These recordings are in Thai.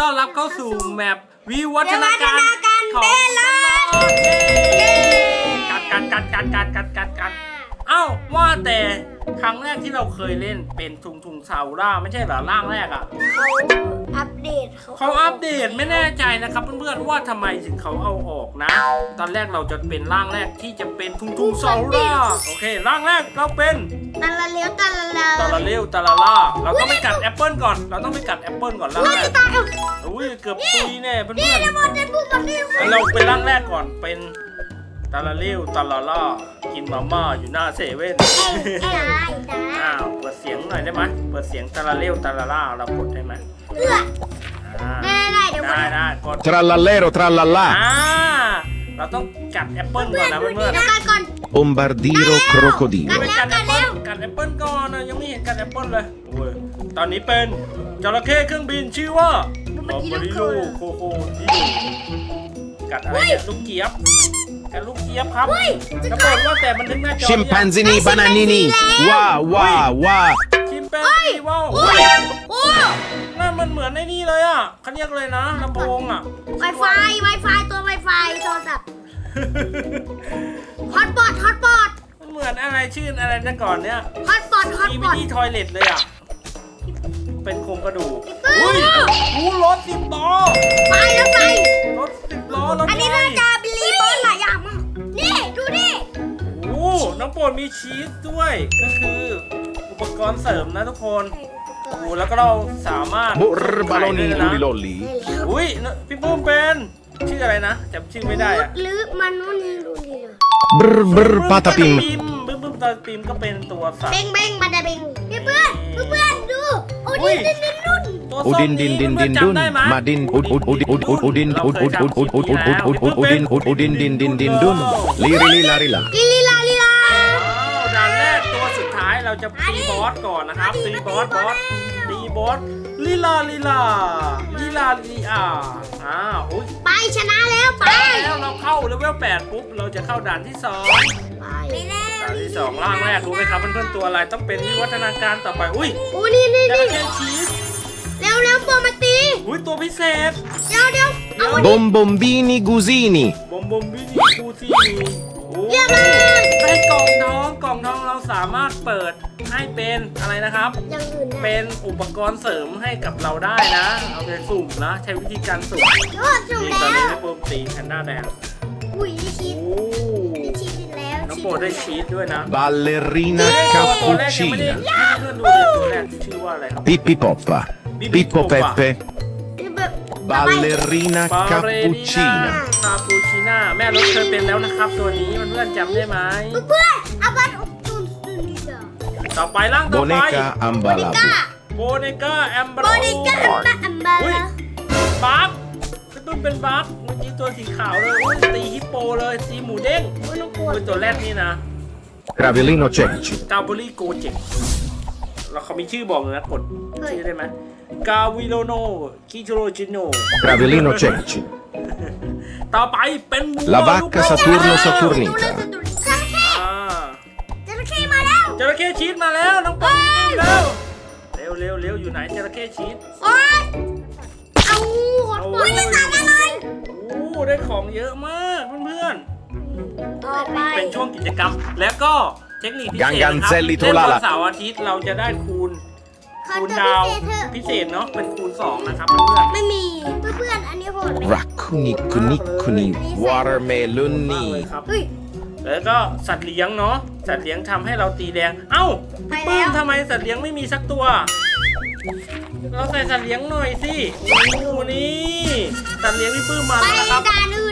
ต้อนรับเข้าสู่แมปวิวัฒนาการของเบลล์กัดกัดกัดกัดกัดกัดกัด อ้าว่าแต่ครั้งแรกที่เราเคยเล่นเป็นทุงทุงซาวร่าไม่ใช่เหรอร่างแรกอะเขาอัปเดตเขาเขาอัปเดตไม่แน่ใจนะครับเพื่อนๆว่าทำไมถึงเขาเอาออกนะ ตอนแรกเราจะเป็นร่างแรกที่จะเป็นทุงทุงซาวร่าโอเคร่างแรกเราเป็นตะละเลี้ยวตะละเลตาลาเร็วตาลาล่าเราต้องไปกัดแอปเปิลก่อน เราต้องไปกัดแอปเปิลก่อนร่างว่าแรจะกตายเอาอุ้ยเกือบตุยแน่เพื่อนนี่ๆเดี๋ยวหมดจะพูดหมดนี่งั้นเราเป็นร่างแรกก่อนเป็น ตาลาเร็วตาลาล่ากินมาม่าอยู่หน้าเซเว่นเอ้ยเอ้ยได้ได้อ้าวเปิดเสียงหน่อยได้ไหมเปิดเสียงตาลาเร็วตาลาล่าเรากดได้ไหมเพื่ออ่าได้ได้เดี๋ยวหมได้ดได้กด Trallallero trallallà, อ่าเราต้องกัดแอปเปิ้ลก่อนนะเพื่อนเดี๋ยวกันก่อน bombardiro crocodilo. ไปกัดแอปเปิ้ลกัดแอปเปิ้ลก่อนนะยังไม่เห็นกัดแอปเปิ้ลเลยโอ้ยตอนนี้เป็นจระเข้เครื่องบินชื่อว่าบอมบาริโลโคโคดิโดกัดอะไรเนี่ยลูกเกียบ กัดลูกเกียบครับกระโดดว่าแต่มันถึงหน้าจอ Scimpanzini bananini, wow wow wow. ชิมแปนซีว้าวโอ้ยโอ้นั่นมันเหมือนในนี่เลยอะเขาเรียกเลยนะลำโพงอะ ไวไฟไวไฟตัวไวไฟโทรศัพท์ฮอตบอทฮอตบอทมันเหมือนอะไรชื่ออะไรนะก่อนเนี้ยฮอตบอทฮอตทีบวิอท นี่ทอยเลทเลยอะ เป็นโครงกระดูกพี่ปื้อุ้ยมอู้รถสิบล้อ ไฟแล้วไฟรถสิบล้อรถอันนี้ไฟน่าจะ น้องโปรดมีชีสด้วย ก็คืออุปกรณ์เสริมนะทุกคนโอ้แล้วก็เราสามารถ Borbaloni ขายได้ lulli นะ lolli. อุ้ยพี่ปุ้มเป็นชื่ออะไรนะจำชื่อไม่ได้อะหรือมันนู่นนี่ดูนี่ Brr brr patapim. บึ้มบึ้มตาปิมก็เป็นตัวสัตเบว์งเบงมาดาเบงพี่เพื่อนพี่เพื่อนดูโอ้อุ้ดิยนดินดินนุ่นตัวส้ม Udin din din din dun, madin ud ud ud ud ud udin ud ud ud ud ud ud ud ud udin ud udin din din din dun. Liri li lari la. ลีลีลาลีลา เราจะตีบอสก่อนนะครับตีบอสบอสตีบอสลีลาลีลาลีลาลีอาอ้าวอุ้ยไปชนะแล้วไปแล้วเราเข้าเลเวล8ปุ๊บเราจะเข้าด่านที่สองไปแล้วด่านที่สองล่างแรกรู้ไหมครับเพื่อนๆตัวอะไรต้องเป็นวิวัฒนาการต่อไปอุ้ยโอ้นี่นี่จระนี่เข้ชีสเร็วเร็วโปรมาตีอุ้ยตัวพิเศษเดี๋ยวเดี๋ยวเอา Bombombini gusini. บอมบอมวินีคูซีโอ้เรียบร้อย ได้กล่องทองกล่องทองเราสามารถเปิดให้เป็นอะไรนะครับ อย่างอื่นนะเป็นอุปกรณ์เสริมให้กับเราได้นะ เอาไปสุ่มนะใช้วิธีการสุ่มโอ้จบนี่แล้ตอนนี้ว ได้โปรตีแพนด้าแดงอุ้ยได้ชีโอ้สได้ชีสอีกแล้วน้องโปรดได้ชีสด้วยนะ Ballerina ตัวตัวแรกยังไม่ได้ cappuccina. ให้เพื่อนๆดูเลยตัวแรกชื่อว่าอะไรครับ Pippi poppa. Pippo Peppe. นี่แบบ Ballerina ปาเรนีนา cappuccina. คาปูชิน่าแม่รถเคยเป็นแล้วนะครับ ตัวนี้เพื่อนๆจำได้ไหม เพื่อนเอาบัตรตุนตุนดีจ้ะต่อไปร่างต่อไป Boneca ambalabu. ก้าโบเนก้าแอมเบโบนิก้าอัมบาอัมบาอุ้ยลาบัฟกระตุ้นเป็นบัฟเมื่อกี้ตัวสีขาวเลยอุ้ยตีฮิปโปเลยตีหมูเด้งโอ้ยน้องปวดอุ้ยตัวแรกนี่นะ Cravellino ceci. กาบริโกเจก แล้วเขามีชื่อบอกเลยนะกดชื่อได้ไหมกาวิโลโนคิโจโรจิโน Cravellino ceci. ต่อไปเป็นหมู La ลูก vacca Saturno ดู Saturnita. เลยดูเลยจระเข้อ่าจระเข้มาแล้วจระเข้ชีสมาแล้วน้องปองเร็วเร็วเร็วเร็วอยู่ไหนจระเข้ชีสโอ๊ยเอาหดปวดไม่ตัดอะไรโอ้ได้ของเยอะมากเพื่อนต่อไปๆเป็นช่วงกิจกรรมแล้วก็ เทคนิคพิเศษนะครับ Ganganzelli เล่น Tolala วันเสาร์อาทิตย์เราจะได้คูณขอคูณตัวดาวพิเศษเถอะพิเศษเนาะเป็นคูณสองนะครับเพื่อนๆไม่มีเพื่อนๆอันนี้โหดไหม Raccuni cunicuni. มากเลย Watermeloni. ครับ เฮ้ย แล้วก็สัตว์เลี้ยงเนาะสัตว์เลี้ยงทำให้เราตีแดง เอ้าไปพี่แล้ว ปื้มทำไมสัตว์เลี้ยงไม่มีสักตัว เราใส่สัตว์เลี้ยงหน่อยสิโอ้โหนี่สัตว์เลี้ยงพี่ปื้มมาไปแล้วนะครับ ด่านอื่น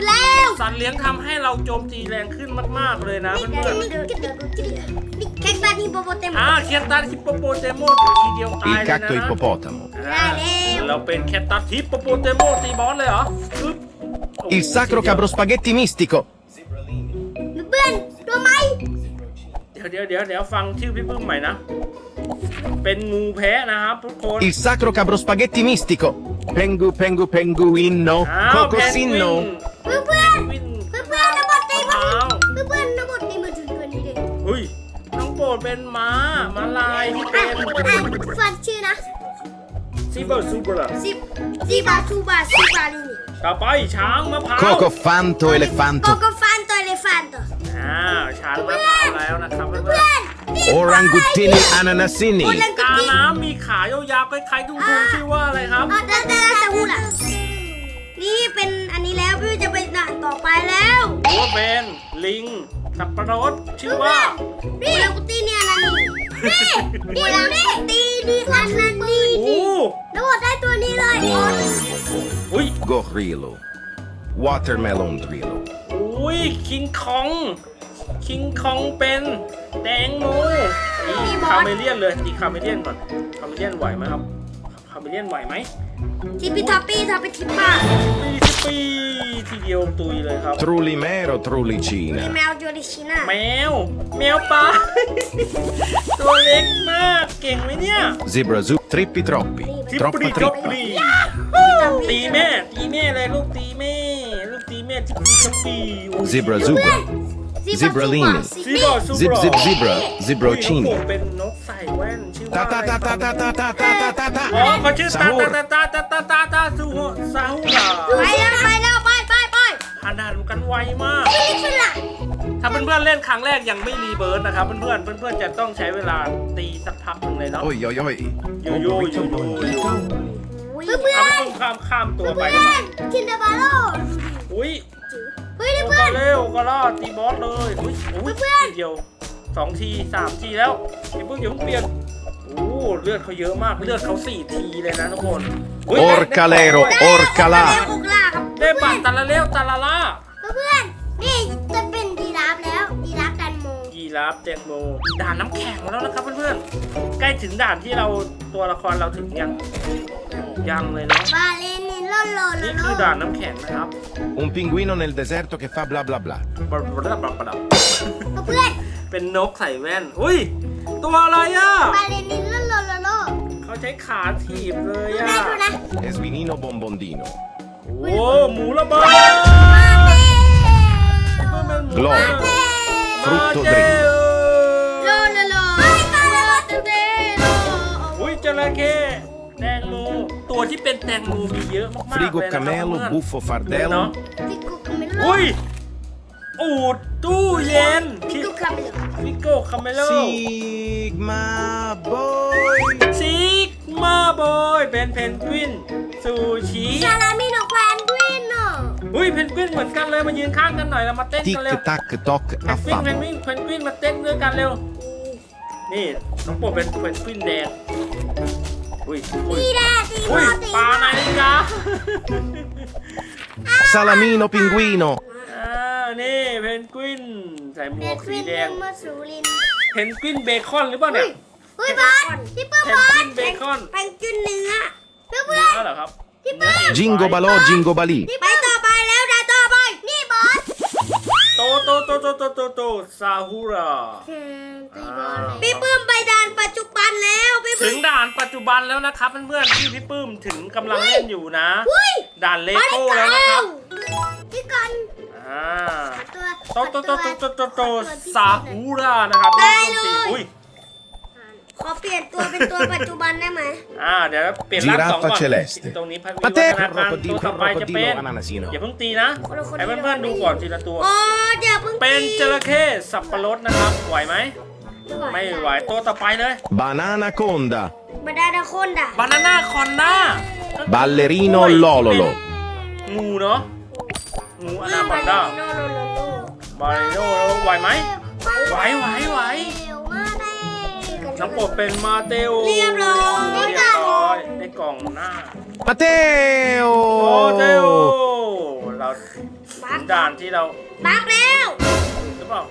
แล้ว สัตว์เลี้ยงทำให้เราโจมตีแรงขึ้นมาก ๆ เลยนะเพื่อนนี่แค่ตาที่โปโปเต็มๆอ่าเคียนตันฮิปโปโปเตโมทีเดียวตาย Il เลย cacto นะ ippopotamo. อ่าเราเป็นแคตตัสฮิปโปโปเตโมตีบอสเลยเหรอปึ๊บ Il sacro cabro spaghetti mistico. เพื่อนตัวไหมเดี๋ยวเดี๋ยวเดี๋ยวเดี๋ยวฟังชื่อพี่ปื้มใหม่นะ เป็นงูแพ้นะครับทุกคน Il sacro cabro spaghetti mistico. Pengu pengu penguino. อ้าวแพนกวิน Cocosino. เป็นม้าม้าลายที่อะเป็นอะฟังชื่อนะซีซิเบอร์ซูเบอร์ซิบซิบาซูบาซิบาลินีต่อไปช้างมะพร้าว Coco fanto โก elefanto. โกฟันตัวเอเลฟันตัวอ่าช้างมะพร้าวแล้วนะครับเพื่อนเพื่อน Orangutini โอ ananasini. ลังๆกุกาติน้ำมีขายาวๆคล้ายๆดุงๆชื่อว่าอะไรครับอ๋อดาดาซาฮูล่ะนี่เป็นอันนี้แล้วพี่จะไปด่านต่อไปแล้วหัวเป็นลิงสับปะรดชื่อว่านี่โอลังกุติเนี่ยนะนี่นี่นี่นี่ตีนี่อันนั้นนี่โอ้นี่แล้วหมดได้ตัวนี้เลยอุ้ย Gorrillo. Watermelon drillo. อุ้ยคิงคอง คิงคองเป็นแตงโมนี่คาเมเลียนเลยตีคาเมเลียนก่อนคาเมเลียนไหวไหมครับคาเมเลียนไหวไหม ทิปปี้ท็อปปี้ท็อปปี้ทิปป้าปีสิ ปีทีเดียวตุยเลยครับ Trullimero มี trullicina. แมวจูริชิน่าแมว แมวป่า ตัวเล็กมาก เก่งไหมเนี่ย Zebra zoo. Trippi troppi. ทิป Troppa ปีทรอป trippa. ปีตีแม่ ตีแม่เลยลูกตีแม่ ลูกตีแม่ทิปปีทรอปปีโอ้ย Zebra zebra. Zebralini ซีบอซู Zip บรอ zip zebra. อุ้ยน้อง Zebrocini. โป่งเป็นนกใส่แว่นชื่อว่า Ta อะไร ta ค ta รับ ta ta ta ta ta ta ta อ๋อ ta. เขาชื่อตา Sahur. ตาตาตาตาตาตาซูโฮซาฮูราไปแล้วไปแล้วไปไปไปผ่านด่านกันไวมากฟิลิปปินส์ล่ะถ้าเพื่อนๆเล่นครั้งแรกยังไม่รีเบิร์ดนะครับ เพื่อนๆเพื่อนๆจะต้องใช้เวลาตีสักพักหนึ่งเลยเนาะ Oi oi oi. Yo, yo, yo, yo, yo. เพื่อนเพื่อเอาไปนตรงข้ามข้ามตัวไปเพื่อนทินเดอร์บาโลอุ้ยเฮ้ยโอเพื่อกานเร็วโอกาล่าตีบอสเลยอุ้ยอุ้ยเพื่อน ทีเดียวสองทีสามทีแล้วอย่าเพิ่งอย่าเพิ่งเปลี่ยนโอ้เลือดเขาเยอะมากเลือดเขาสี่ทีเลยนะทุกคนอุ๊ย Orcalero, ได้ orcala. เร็วกุกล่าครับได้บัตรตาละเร็วตาละล่าเพื่อนนี่จะเป็นยีราฟแล้วยีราฟดันโมยีราฟแตงโมด่านน้ำแข็งแล้วนะครับเพื่อนๆใกล้ถึงด่านที่เราตัวละครเราถึงยังยังเลยเนาะ บาเลนิ นโลโลโลนี่โลคือด่านน้ำแข็งนะครับ Un pinguino nel deserto che fa bla bla bla. บลับบับบับเพื่อนเป็นนกใส่แว่น อุ้ย ตัวอะไรอะ บาเลนินโลโลโลโลเขาใช้ขาถีบเลยดูอะ นะดูนะ Esvinino bombondino. โอ้หมูระเบิด Gloria. มา Frutto เจ dritto. โลโลโลไอ้ตาละโลเดโลอุ้ยจระเข้แตงโมตัว ที่เป็นแตงโมมีเยอะมากๆ Frigo เลยนะครับ camelo, เพื่อน buffo เนาะ fardello. ฟิกุคาเมโลอุ้ยอูดตู้เย็นฟิกุคาเมโลฟิโก้คาเมโล Sigma boy. ซิกมาบอยเป็นเพนกวินซูชิซาลามิโนแควนดวินเนาะอุ้ยเพนกวินเหมือนกันเลยมายืนข้างกันหน่อยเรามาเต้นกันเร็ว Tic tac toc เพนกวินเพน affam. กวินเพนกวินมาเต้นด้วยกันเร็ว นี่น้องโปรดเป็นเพนกวินแดง อุ้ยอุ้ยตีแดดตีโมอุ้ยตีปลาไหนกา Salamino pinguino. อ่านี่เพนกวินใส่หมเพวกนกสีวินแดเดิงนมาสู่ลินเพนกวินเบคอนหรือเปล่าเนี่ย เฮ้ยบอสพี่เปิ้ลบอสเพนกวินเบคอน แพงจุนเนื้อเพื่อนเนื้เพื่อนอเหรอครับ พี่เปิ้ล Jingo balò, jingo balì. ไปต่อ โตโตโตโตโตโตซาฮูราพี่ปื้มไปด่านปัจจุบันแล้วพี่ถึปื้งม ด่านปัจจุบันแล้วนะครับเพื่อนๆที่พี่ปื้มถึงกำลังเล่นอยู่นะอุ้ยด่านเลโก้แล้วนะครับพี่กันอ่า ตัวโตโตโตโตโตโตโตซาฮูรานะครับได้เลย อุ้ย ขอเปลี่ยนตัวเป็นตัวปัจจุบันได้ไหมอ่าเดี๋ยวเปลี่ยนร่างสองก่อน Giraffa celeste ตรงนี้พัฒมาเต้นาการตัวต่อไปจะเป็น crocodilo ananasino อย่าเพิ่งตีนะให้เพื่อนๆดูก่อนทีละตัวอ๋อเดี๋ยวเพิ่งเป็นจระเข้สับปะรดนะครับไหวไหมไม่ไหวตัวต่อไปเลย Banana conda. บาดาดาคนด่ะบานาน่าคอนด้า Ballerino lololo. งูเนาะงูอนาคอนด้าโนโนโนโนบาริโนไหวไหมไหวไหวไหว น้องโปรดเป็นมาเตโอเรียบร้อยเรียบร้อยได้กล่องหน้า Matteo. โอเตโอเราถึงด่านที่เราบักแล้วหรือเปล่า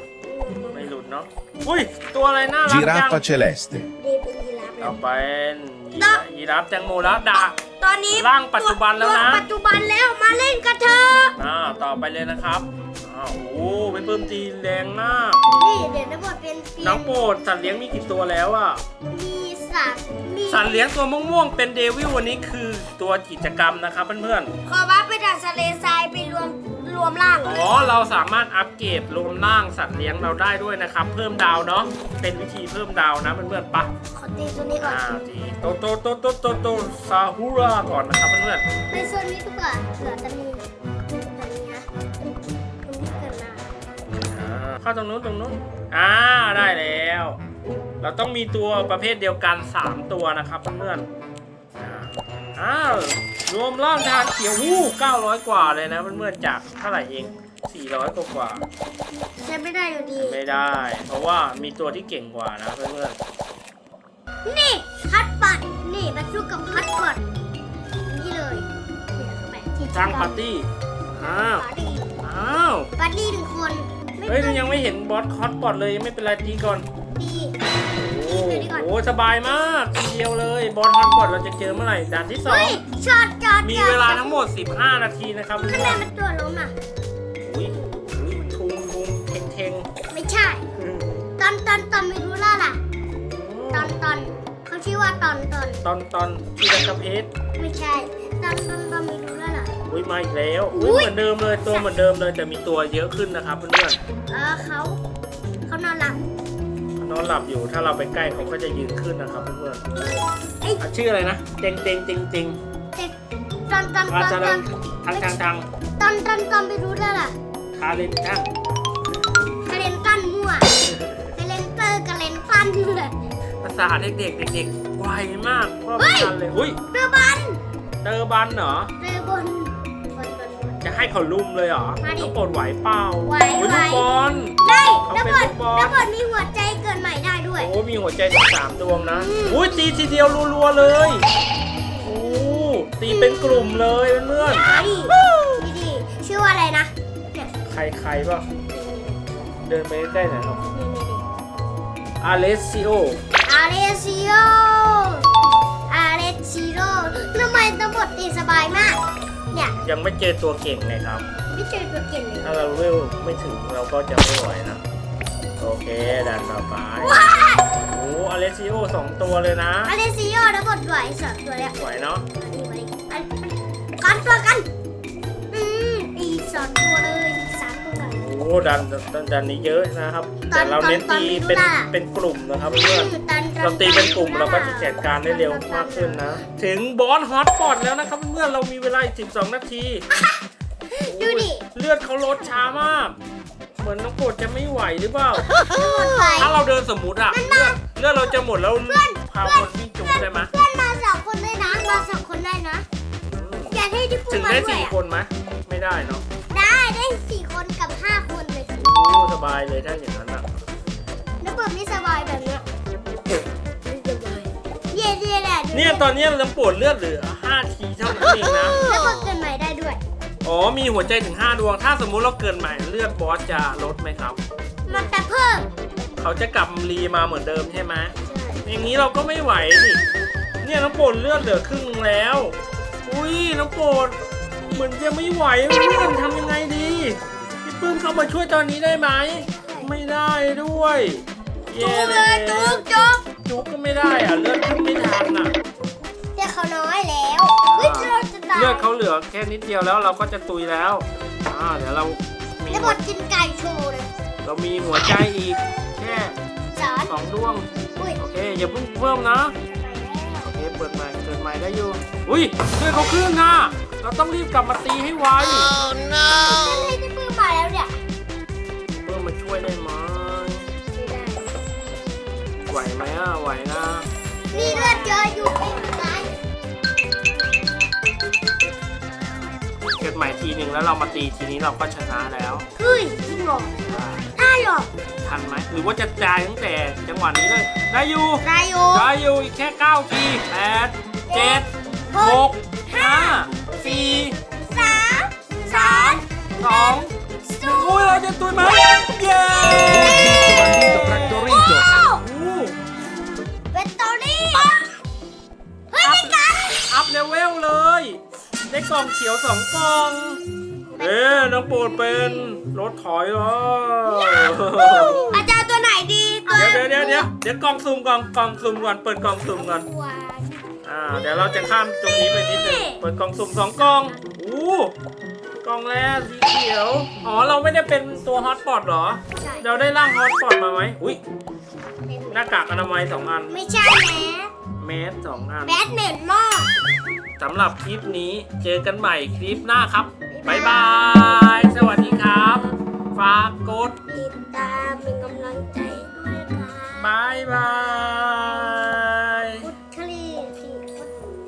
ไม่หลุดเนาะอุ้ยตัวอะไรน่ารักจัง Giraffa celeste. ดีเป็นยีราฟแล้เอาวเป็นยีราฟยีราฟแตงโมแล้วดาตอนนี้ร่างปัจจุบันแล้วนะตัวปัจจุบันแล้วมาเล่นกันเถอะอ่าต่อไปเลยนะครับ อ้าวโอ้เป็นปื้มตีแรงมากนี่เดี๋ยวนะบทเป็นเปลี่ยน้องโปรดสัตว์เลี้ยงมีกี่ตัวแล้วอะ มีสัตว์มีสัตว์เลี้ยงตัวม่วงๆ เป็นเดวิลวันนี้คือตัวกิจกรรมนะครับเพื่อนขอว่าไปด่านทะเลทรายไปรวมรรวมร่าง อ๋อ เราสามารถอัปเกรดรวมร่างสัตว์เลี้ยงเราได้ด้วยนะครับ เพิ่มดาวเนาะ เป็นวิธีเพิ่มดาวนะเพื่อนๆปะขอตีตัวนี้ก่อนอ่าทีโตโตโตโตโตโตซาฮูราก่อนนะครับเพื่อนไปโซนนี้ดีกว่าเผื่อจะมี เข้าตรงนู้นตรงนู้นอ่าได้แล้ว เราต้องมีตัวประเภทเดียวกัน 3 ตัวนะครับเพื่อนๆอ่าอ้าวรวมร่างทหารเขียววู้900 กว่าเลยนะเพื่อนๆจากเท่าไหร่เอง 400 กว่ากว่าใช้ไม่ได้อยู่ดี ไม่ได้ เพราะว่ามีตัวที่เก่งกว่านะเพื่อนนี่ฮัตปัดนี่มาสู้กับฮัตปัดนี่เลยเนี่ยเข้าไปที่ๆสร้างปาร์ตี้อ้าวปาร์ตี้อ้าวปาร์ตี้หนึ่งคนไม่เฮ้ยต้องยังไม่เห็นบอสคอสบอดเลยไม่เป็นไรตีก่อนตีโอ้โหสบายมากทีเดียวเลยบอสคอสบอดเราจะเจอเมื่อไหร่ด่านที่สอเฮ้งยช็อตจอดมีเวลาทั้งหมด 15 นาทีนะครับทำเพื่ไมอนมันตัวล้มอะอุ้ยอุ้ยทุงทุงเทงเทงไม่ใช่ อืมตอนตอนตอนไม่รู้ล่ะล่ะ ตอนตอนเขาชื่อว่าตอนตอนตอนตอนที่ดักกับเพชรไม่ใช่ ตอนตอนตอนไม่รู้ล่ะล่ะ อุ้ยมาอีกแล้วอุ๊อุ้ยยเหมือนเดิมเลยตัวเหมือนเดิมเลยแต่มีตัวเยอะขึ้นนะครับเพื่อน เออเขาเขานอนหลับๆนอนหลับอยู่ถ้าเราไปใกล้เขาก็จะยืนขึ้นนะครับเพื่อนเอ้ยๆอะชื่ออะไรนะเจงเจงเจงเจงเด็กตอนตอนตอาอนจารตอนย์ทางทางทางตอนตอนตอนไม่รู้ล่ะล่ะคาเลนช่างกระเลนตั้นมั่วกระเลนเตอร์กระเลนตั้นเลย ภาษาเด็กๆเด็กๆไวมากพ่อประกันเลยอุ้ยเรือบันเตอร์บันเหรอ เรือบนบนบนบน จะให้เขาลุมเลยเหรอมาดิน้องโปรดไหวเปล่าไหวอุ๊ยไหวลูกบอล ได้เขาระเป็นเบิดลูกบอลระเบิดมีหัวใจเกิดใหม่ได้ด้วย โอ้มีหัวใจถึงสามดวงนะอืมอุ้ยตีทีเดียวรัวๆเลยโอ้ตีเป็นกลุ่มเลยเพื่อนมาดินี่ดิชื่อว่าอะไรนะเนี่ยๆใครใครๆป่ะเดินไปใกล้ๆหน่อยครับนี่นี่นี่อาเลสซิโออาเลซิโออาเลซิโอทำไมตำรวจตีสบายมาก เนี่ยยังไม่เจอตัวเก่งเลยครับ ไม่เจอตัวเก่งเลย ถ้าเราเวลไม่ถึงเราก็จะไม่ไหวนะ โอเคด่านต่อไปว้ายโอ้อาเลสซิโอสองตัวเลยนะอาเลซิโอระเบิดไหวสองตัวเนี่ยไหวเนาะอันนี้ไว้อันกันตัวกัน อืมอีกสองตัวเลย ดันดันดันนี้เยอะนะครับตอนแต่เราเน้นตอนตีตอนเป็นไม่รู้ล่ะเป็นกลุ่มนะครับเพื่อนตันเราตีเป็นกลุ่มเราก็จะจัดการได้เร็วมากขึ้นนะ ถึงบอสฮอตปอดแล้วนะครับเพื่อนเรามีเวลาอีก12 นาทีดูดิเลือดเขาลดช้ามาก เหมือนน้องโปรดจะไม่ไหวหรือเปล่าระเบิดไหวถ้าเราเดินสมมุติอะเลือดเลือดเราจะหมดแล้วพาคนวิ่งจุกได้ไหมเพื่อนมาสองคนได้นะมาสองคนได้นะอย่าให้ที่พูดถึงมาได้ด้วยสี่อะคนไหมไม่ได้เนาะได้ได้สี่คนกับห้าคนเลยโอ้ส บายเลยถ้าอย่างนั้นอะระเบิดไม่สบายแบบเนี้ยเย่เย่แหละเนี่ยตอนนี้เราปวดเลือดเหลือ5ทีเท่านั้นเองนะระเบิดเกินใหม่ได้ด้วย อ๋อ มีหัวใจถึง 5 ดวง ถ้าสมมุติเราเกินใหม่เลือดบอสจะลดไหมครับ มันจะเพิ่ม เขาจะกลับรีมาเหมือนเดิมใช่ไหมอย่างนี้เราก็ไม่ไหวสิเนี่ยน้องโปรดเลือดเหลือครึ่งนึงแล้ว อุ้ยน้องโปรดเหมือนจะไม่ไหวเพื่อนทำยังไงดีพี่ปื้ม เข้ามาช่วยตอนนี้ได้ไหม ไม่ได้ด้วยจุแย่กเลยจุกจุกจุกก็ไม่ได้อะเลือดขึ้นไม่ทันอะเดี๋ยวเขาน้อยแล้วเฮ้ยเราจะตายเลือดเขาเหลือแค่นิดเดียวแล้วเราก็จะตุยแล้วอ่าเดี๋ยวเรามีระเบิดกินไก่โชว์เลยเรามีหัวใจอีกแค่สอนสองดวงอุ้ยโอเคอย่าเพิ่งเพิ่มนะโอเคเปิดใหม่เปิดใหม่ได้อยู่อุ้ยเลือดเขาขึ้นนะเราต้องรีบกลับมาตีให้ไว ไหวไหมอะไหวนะนี่เลือดเยอะอยู่ไม่เป็นไรเกิดใหม่ทีหนึ่งแล้วเรามาตีทีนี้เราก็ชนะแล้วเฮ้ยจริงเหรอได้เหรอทันไหมหรือว่าจะจ่ายตั้งแต่จังหวะนี้เลยได้อยู่ได้โยได้อยู่อีกแค่9ที8 7 6 5 4 นรถถอยเหรออาจารย์ตัวไหนดีตัวเดี๋ยวเดี๋ยวเดี๋ยวเดี๋ยวเดี๋ยวกล่องสุ่มก่อนกล่องสุ่มก่อนเปิดกล่องสุ่มก่อนตัวอ่าเดี๋ยวเราจะข้ามตรงนี้ไปนิดนึงเปิดกล่องสุ่มสองกล่องอู้กกล่องแรกสีเขียวอ๋อเราไม่ได้เป็นตัวฮอตปอตเหรอใช่เราได้ร่างฮอตปอตมาไหมอุ้ยหน้ากากอนามัยสองอัน ไม่ใช่แมส แมสสองอันแบทเหม็นมาก สำหรับคลิปนี้เจอกันใหม่คลิปหน้าครับบ๊ายบาย สวัสดีครับฝากกดติดตามเป็นกำลังใจด้วยค่ะบายบาย